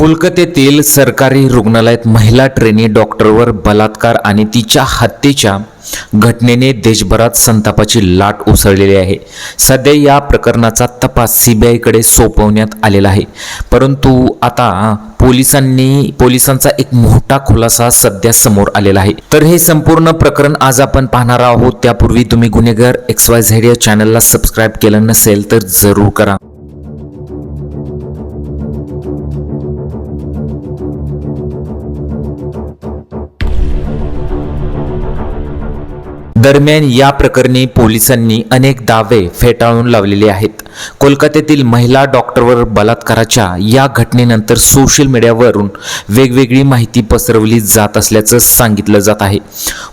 कोलकात्यातील सरकारी रुग्णालयात महिला ट्रेनी डॉक्टरवर बलात्कार आणि तिच्या हत्येच्या घटनेने देशभरात संतापाची लाट उसळलेली आहे. सध्या या प्रकरणाचा तपास सीबीआयकडे सोपवण्यात आलेला आहे. परंतु आता पोलिसांनी पोलिसांचा एक मोठा खुलासा सध्या समोर आलेला आहे. तर हे संपूर्ण प्रकरण आज आपण पाहणार आहोत. त्यापूर्वी तुम्ही गुन्हेगार एक्स वाय झेड या चॅनलला सबस्क्राईब केलं नसेल तर जरूर करा. दरम्यान या प्रकरणी पोलिसांनी अनेक दावे फेटाळून लावलेले आहेत. कोलकात्यातील महिला डॉक्टरवर बलात्काराच्या या घटनेनंतर सोशल मीडियावरून वेगवेगळी माहिती पसरवली जात असल्याचं सांगितलं जात आहे.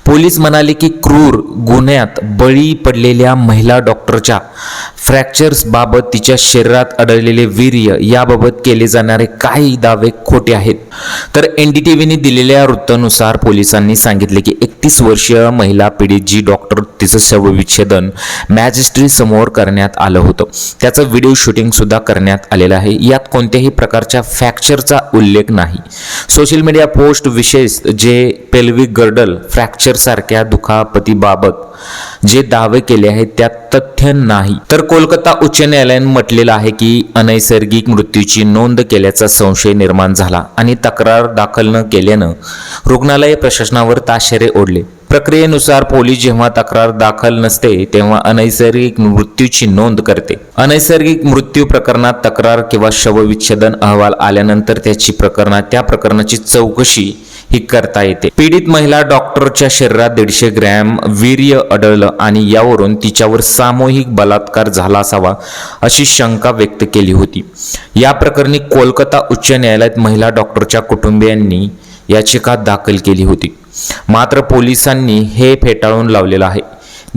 पोलीस म्हणाले की क्रूर गुन्ह्यात बळी पडलेल्या महिला डॉक्टरच्या फ्रॅक्चर्सबाबत तिच्या शरीरात आढळलेले वीर्य याबाबत केले जाणारे काही दावे खोटे आहेत. तर एन डी टी व्हीने दिलेल्या वृत्तानुसार पोलिसांनी सांगितले की एकतीस वर्षीय महिला पीडित जी डॉक्टर तिचं शवविच्छेदन मॅजिस्ट्री समोर करण्यात आलं होतं. त्याचं व्हिडिओ शूटिंग सुद्धा करण्यात आलेलं आहे. यात कोणत्याही प्रकारच्या फ्रॅक्चरचा उल्लेख नाही. सोशल मीडिया पोस्ट विशेष जे पेल्विक गर्डल फ्रॅक्चरसारख्या दुखापतीबाबत जे दावे केले आहेत त्यात नाही. तर कोलकाता उच्च न्यायालयाने म्हटलेलं आहे की अनैसर्गिक मृत्यूची नोंद केल्याचा संशय निर्माण झाला आणि तक्रार दाखल न केल्यानं रुग्णालय प्रशासनावर ताशेरे ओढले. प्रक्रियेनुसार पोलीस जेव्हा तक्रार दाखल नसते तेव्हा अनैसर्गिक मृत्यूची नोंद करते. अनैसर्गिक मृत्यू प्रकरणात तक्रार किंवा शवविच्छेदन अहवाल आल्यानंतर त्याची प्रकरणात त्या प्रकरणाची चौकशी ही करता येते. पीडित महिला डॉक्टरच्या शरीरात दीडशे ग्रॅम वीर्य अडळलं आणि यावरून तिच्यावर सामूहिक बलात्कार झाला असावा अशी शंका व्यक्त केली होती. या प्रकरणी कोलकाता उच्च न्यायालयात महिला डॉक्टरच्या कुटुंबियांनी याचिका दाखल केली होती. मात्र पोलिसांनी हे फेटाळून लावलेलं आहे.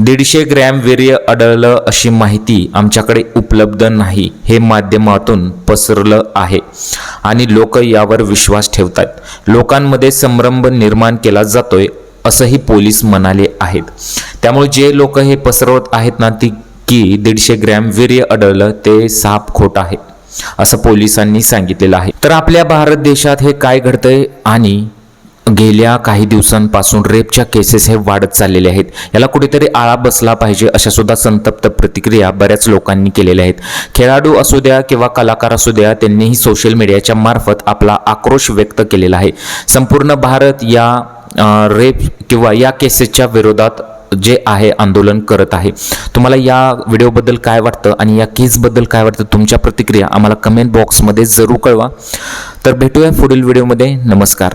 दीडशे ग्रॅम वीर्य आढळलं अशी माहिती आमच्याकडे उपलब्ध नाही हे माध्यमातून पसरलं आहे. आणि लोक यावर विश्वास ठेवतात. लोकांमध्ये संभ्रम निर्माण केला जातोय असंही पोलीस म्हणाले आहेत. त्यामुळे जे लोक हे पसरवत आहेत ना ती की दीडशे ग्रॅम वीर्य आढळलं ते साप खोट आहे असं पोलिसांनी सांगितलेलं आहे. तर आपल्या भारत देशात हे काय घडतंय आणि गेल्या काही दिवसांपासून रेपच्या केसेस हे वाढत चाललेले आहेत. याला कुठेतरी आळा बसला पाहिजे अशा सुद्धा संतप्त प्रतिक्रिया बऱ्याच लोकांनी केलेल्या आहेत. खेळाडू असू द्या किंवा कलाकार असू द्या त्यांनीही सोशल मीडियाच्या मार्फत आपला आक्रोश व्यक्त केलेला आहे. संपूर्ण भारत या रेप किंवा या केसेसच्या विरोधात जे आहे आंदोलन करत आहे. तुम्हाला या व्हिडिओबद्दल काय वाटतं आणि या केसबद्दल काय वाटतं तुमच्या प्रतिक्रिया आम्हाला कमेंट बॉक्समध्ये जरूर कळवा. तर भेटूया पुढील व्हिडिओमध्ये. नमस्कार.